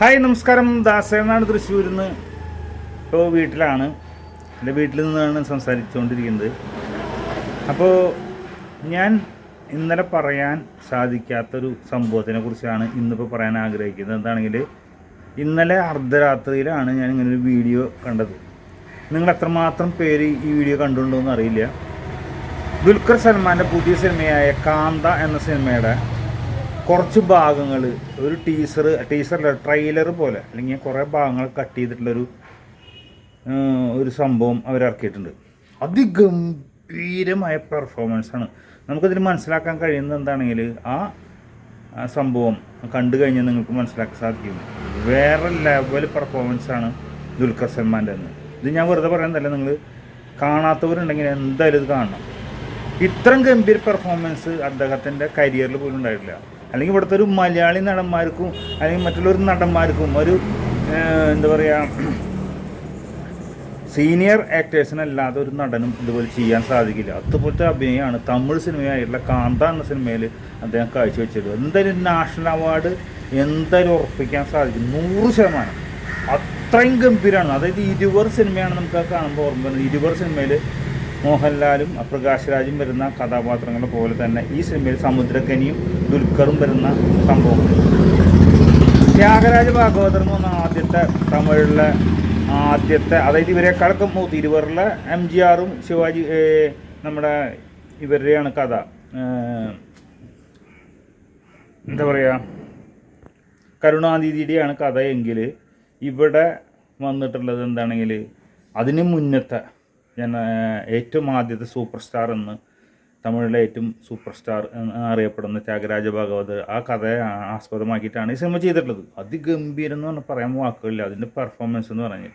Hi നമസ്കാരം. ദാസേനാണ് തൃശ്ശൂരിൽ നിന്ന് ഇപ്പോൾ വീട്ടിലാണ്. എന്റെ വീട്ടിൽ നിന്നാണ് സംസാരിച്ചുകൊണ്ടിരിക്കുന്നത്. അപ്പോൾ ഞാൻ ഇന്നലെ പറയാൻ സാധിക്കാത്തൊരു സംഭവത്തിനെ കുറിച്ചാണ് ഇന്നിപ്പോൾ പറയാൻ ആഗ്രഹിക്കുന്നത്. എന്താണെങ്കിൽ ഇന്നലെ അർദ്ധരാത്രിയിലാണ് ഞാൻ ഇങ്ങനെ ഒരു വീഡിയോ കണ്ടത്. നിങ്ങൾ എത്രമാത്രം പേര് ഈ വീഡിയോ കണ്ടുണ്ടോ എന്ന് അറിയില്ല. ദുൽഖർ സൽമാന്റെ പുതിയ സിനിമയായ കാന്ത എന്ന സിനിമയുടെ കുറച്ച് ഭാഗങ്ങൾ ഒരു ടീസർ ടീസറില്ല ട്രെയിലർ പോലെ. അല്ലെങ്കിൽ കുറേ ഭാഗങ്ങൾ കട്ട് ചെയ്തിട്ടുള്ളൊരു ഒരു സംഭവം അവരിറക്കിയിട്ടുണ്ട് അതിഗംഭീരമായ പെർഫോമൻസാണ് നമുക്കതിൽ മനസ്സിലാക്കാൻ കഴിയുന്നത് എന്താണെങ്കിൽ ആ സംഭവം കണ്ടു കഴിഞ്ഞാൽ നിങ്ങൾക്ക് മനസ്സിലാക്കാൻ സാധിക്കും. വേറെ ലെവൽ പെർഫോമൻസാണ് ദുൽഖർ സൽമാന്റെ എന്ന് ഇത് ഞാൻ വെറുതെ പറയുന്നതല്ല നിങ്ങൾ കാണാത്തവരുണ്ടെങ്കിൽ എന്തായാലും ഇത് കാണണം. ഇത്രയും ഗംഭീര പെർഫോമൻസ് അദ്ദേഹത്തിന്റെ കരിയറിൽ പോലും ഉണ്ടായിട്ടില്ല. അല്ലെങ്കിൽ ഇവിടുത്തെ ഒരു മലയാളി നടന്മാർക്കും അല്ലെങ്കിൽ മറ്റുള്ള നടന്മാർക്കും ഒരു എന്താ പറയുക സീനിയർ ആക്ടേഴ്സിനല്ലാതെ ഒരു നടനും ഇതുപോലെ ചെയ്യാൻ സാധിക്കില്ല. അതുപോലത്തെ അഭിനയമാണ് തമിഴ് സിനിമയായിട്ടുള്ള കാന്ത എന്ന സിനിമയിൽ അദ്ദേഹം കാഴ്ചവെച്ചത്. എന്തായാലും നാഷണൽ അവാർഡ് എന്തായാലും ഉറപ്പിക്കാൻ സാധിക്കും. നൂറ് ശതമാനം. അത്രയും ഗംഭീരമാണ് അതായത് ഇരുപത് സിനിമയാണ് നമുക്ക് കാണുമ്പോൾ ഓർമ്മ വരുന്നത്. ഇരുപത് സിനിമയിൽ മോഹൻലാലും പ്രകാശ് രാജും വരുന്ന കഥാപാത്രങ്ങളെ പോലെ തന്നെ ഈ സിനിമയിൽ സമുദ്രക്കനിയും ദുൽഖറും വരുന്ന സംഭവം ത്യാഗരാജ ഭാഗവതർ എന്ന് പറഞ്ഞ ആദ്യത്തെ തമിഴിലെ ആദ്യത്തെ അതായത് ഇവരെക്കാളൊക്കെ മൂത്ത് ഇരുവറിലെ എം ജി ആറും ശിവാജി നമ്മുടെ ഇവരുടെയാണ് കഥ. എന്താ പറയുക കരുണാനിധിയുടെയാണ് കഥയെങ്കിൽ ഇവിടെ വന്നിട്ടുള്ളത് എന്താണെങ്കിൽ അതിന് മുന്നത്തെ ഞാൻ ഏറ്റവും ആദ്യത്തെ സൂപ്പർ സ്റ്റാർ എന്ന് തമിഴിലെ ഏറ്റവും സൂപ്പർ സ്റ്റാർ അറിയപ്പെടുന്ന ത്യാഗരാജ ഭാഗവത് ആ കഥയെ ആസ്പദമാക്കിയിട്ടാണ് ഈ സിനിമ ചെയ്തിട്ടുള്ളത്. അതിഗംഭീരം എന്ന് പറഞ്ഞാൽ പറയാൻ വാക്കുകളില്ല. അതിന്റെ പെർഫോമൻസ് എന്ന് പറഞ്ഞാൽ.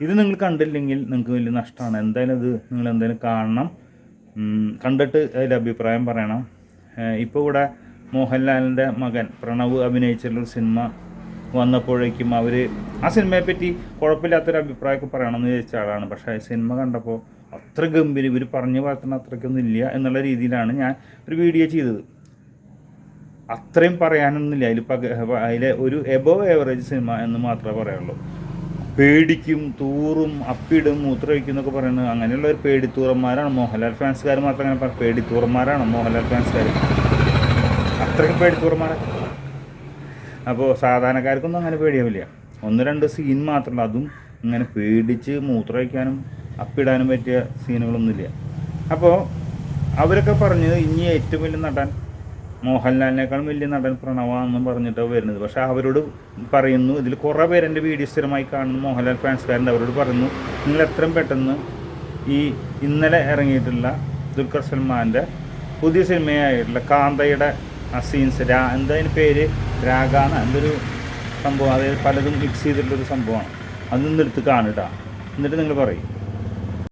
ഇത് നിങ്ങൾ കണ്ടില്ലെങ്കിൽ നിങ്ങൾക്ക് വലിയ നഷ്ടമാണ്. എന്തായാലും ഇത് നിങ്ങൾ എന്തായാലും കാണണം. കണ്ടിട്ട് അതിൽ അഭിപ്രായം പറയണം. ഇപ്പോൾ ഇവിടെ മോഹൻലാലിന്റെ മകൻ പ്രണവ് അഭിനയിച്ചിട്ടുള്ള സിനിമ വന്നപ്പോഴേക്കും അവർ ആ സിനിമയെ പറ്റി കുഴപ്പമില്ലാത്തൊരു അഭിപ്രായമൊക്കെ പറയണമെന്ന് ചോദിച്ച ആളാണ്. പക്ഷേ സിനിമ കണ്ടപ്പോൾ അത്ര ഗംഭീരം ഇവർ പറഞ്ഞു വളർത്തുന്ന അത്രയ്ക്കൊന്നും ഇല്ല എന്നുള്ള രീതിയിലാണ് ഞാൻ ഒരു വീഡിയോ ചെയ്തത്. അത്രയും പറയാനൊന്നുമില്ല. അതിൽ പക അതിലെ ഒരു എബോവ് ഏവറേജ് സിനിമ എന്ന് മാത്രമേ പറയുള്ളൂ പേടിക്കും തൂറും അപ്പിടും മൂത്രമൊഴിക്കും എന്നൊക്കെ പറയുന്നത് അങ്ങനെയുള്ള ഒരു പേടിത്തൂറന്മാരാണ്. മോഹൻലാൽ ഫാൻസുകാർ മാത്രം അങ്ങനെ പറ പേടിത്തൂറന്മാരാണ് മോഹൻലാൽ ഫാൻസുകാർ അത്രയ്ക്കും പേടിത്തൂറന്മാരാണ് അപ്പോൾ സാധാരണക്കാർക്കൊന്നും അങ്ങനെ പേടിയാവില്ല. ഒന്ന് രണ്ട് സീൻ മാത്രമല്ല അതും ഇങ്ങനെ പേടിച്ച് മൂത്രമൊഴിക്കാനും അപ്പിടാനും പറ്റിയ സീനുകളൊന്നുമില്ല അപ്പോൾ അവരൊക്കെ പറഞ്ഞത് ഇനി ഏറ്റവും വലിയ നടൻ മോഹൻലാലിനേക്കാളും വലിയ നടൻ പ്രണവാണെന്നും പറഞ്ഞിട്ടാണ് വരുന്നത്. പക്ഷേ അവരോട് പറയുന്നു ഇതിൽ കുറേ പേര് എന്റെ വീഡിയോ സ്ഥിരമായി കാണുന്ന മോഹൻലാൽ ഫാൻസുകാരുണ്ട് അവരോട് പറയുന്നു നിങ്ങൾ എത്രയും പെട്ടെന്ന് ഈ ഇന്നലെ ഇറങ്ങിയിട്ടുള്ള ദുൽഖർ സൽമാന്റെ പുതിയ സിനിമയായിട്ടുള്ള കാന്തയുടെ ആ സീൻസ് രാ എന്താ അതിന് പേര്? രാഗാന എന്തൊരു സംഭവം? അതായത് പലതും മിക്സ് ചെയ്തിട്ടുള്ളൊരു സംഭവമാണ്. അതൊന്നും എടുത്ത് കാണുക എന്നിട്ട് നിങ്ങൾ പറയും.